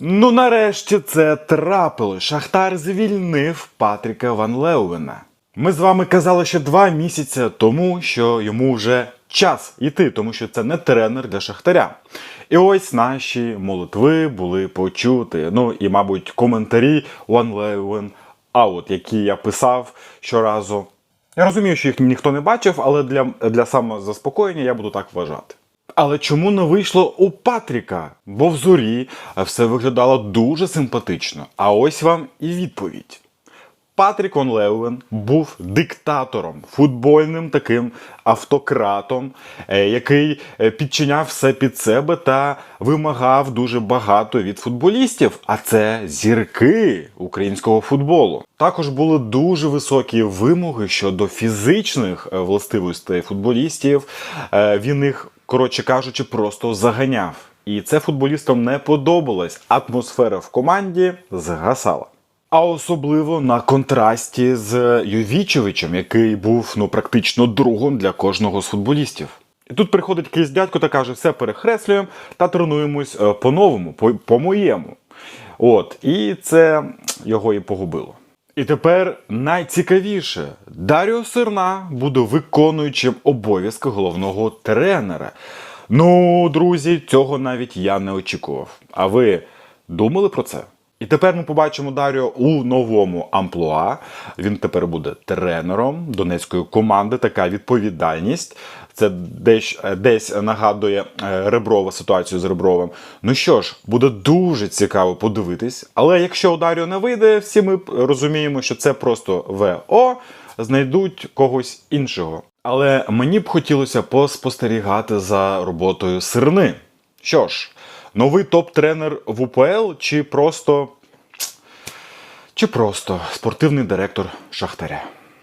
Ну, нарешті це трапилось. Шахтар звільнив Патріка Ван Леуена. Ми з вами казали ще два місяці тому, що йому вже час іти, тому що це не тренер для Шахтаря. І ось наші молитви були почути. Ну і, мабуть, коментарі Ван Леуен аут, які я писав щоразу. Я розумію, що їх ніхто не бачив, але для, для самозаспокоєння я буду так вважати. Але чому не вийшло у Патріка? Бо в зорі все виглядало дуже симпатично. А ось вам і відповідь. Патрік Он Леуен був диктатором, футбольним таким автократом, е, який е, підчиняв все під себе та вимагав дуже багато від футболістів. А це зірки українського футболу. Також були дуже високі вимоги щодо фізичних е, властивостей футболістів. Він їх, коротше кажучи, просто заганяв. І це футболістам не подобалось. Атмосфера в команді згасала. А особливо на контрасті з Йовічевичем, який був ну практично другом для кожного з футболістів. І тут приходить якийсь дядько та каже: все перехреслюємо та тренуємось е, по-новому, по-моєму. От, і це його і погубило. І тепер найцікавіше: Даріо Сирна буде виконуючим обов'язки головного тренера. Ну, друзі, цього навіть я не очікував. А ви думали про це? І тепер ми побачимо Даріо у новому амплуа. Він тепер буде тренером донецької команди. Така відповідальність. Це десь, десь нагадує е, Реброва ситуацію з Ребровим. Ну що ж, буде дуже цікаво подивитись. Але якщо у Даріо не вийде, всі ми розуміємо, що це просто ВО, знайдуть когось іншого. Але мені б хотілося поспостерігати за роботою сирни. Що ж, новий топ-тренер в УПЛ чи просто. Чи просто спортивний директор Шахтаря?